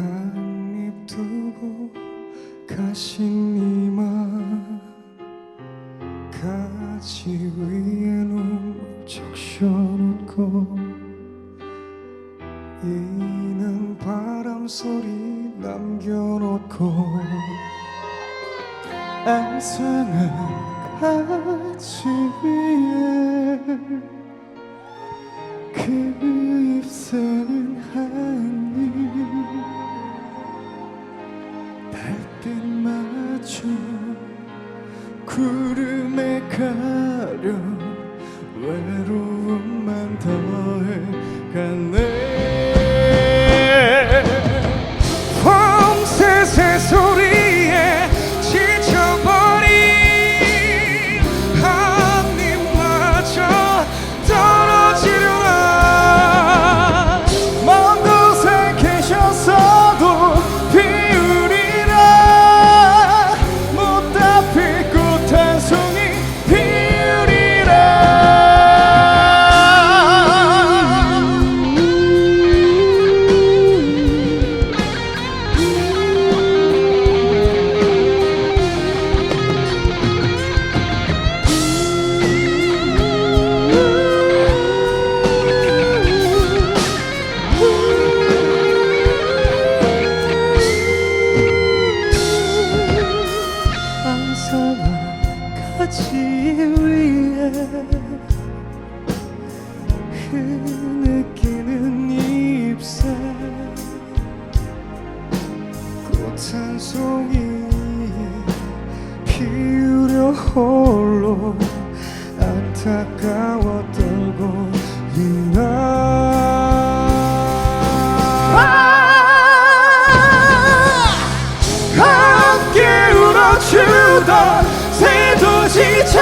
한입 두고 가신 이마 가지 위에 눈물 적셔놓고 이는 바람 소리 남겨놓고 애상한 가지 위에 그 입새 구름에 가려 외로움만 더해가 가지 위에 흐느끼는 잎새 꽃 한 송이 피우려 홀로 안타까워 떨고 주던 새도 지쳐